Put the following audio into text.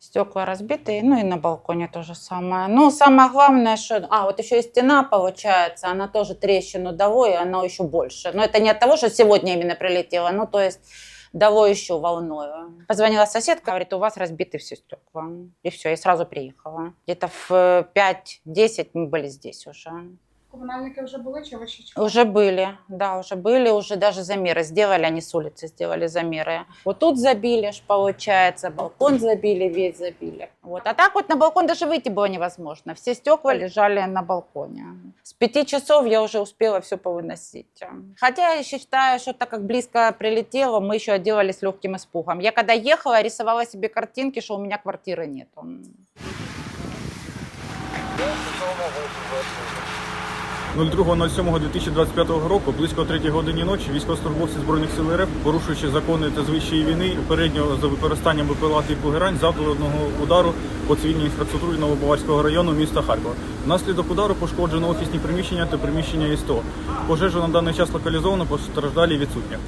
Стекла разбитые, ну и на балконе то же самое. Ну, самое главное, что... А, вот еще и стена, получается, она тоже трещину дало, и она еще больше. Но это не от того, что сегодня именно прилетела, ну, то есть дало еще волною. Позвонила соседка, говорит, у вас разбиты все стекла. И все, я сразу приехала. Где-то в э, 5-10 мы были здесь уже. Комунальники вже були чи ви? Уже были, да, уже были, уже даже замеры сделали, они с улицы сделали замеры. Вот тут забили, ж получается, балкон забили, весь забили. Вот. А так вот на балкон даже выйти было невозможно. Все стекла лежали на балконе. С пяти часов я уже успела все повыносить. Хотя я считаю, что так как близко прилетело, мы еще отделались легким испугом. Я когда ехала, рисовала себе картинки, что у меня квартиры нет. 02.07.2025 року, близько 3 годині ночі, військовослужбовці Збройних сил РФ, порушуючи закони та звичаї війни, передньо за використанням БПЛА типу Герань, завдали одного удару по цивільній інфраструктурі Новобаварського району міста Харкова. Внаслідок удару пошкоджено офісні приміщення та приміщення ІСТО. Пожежу на даний час локалізовано, постраждалі відсутня.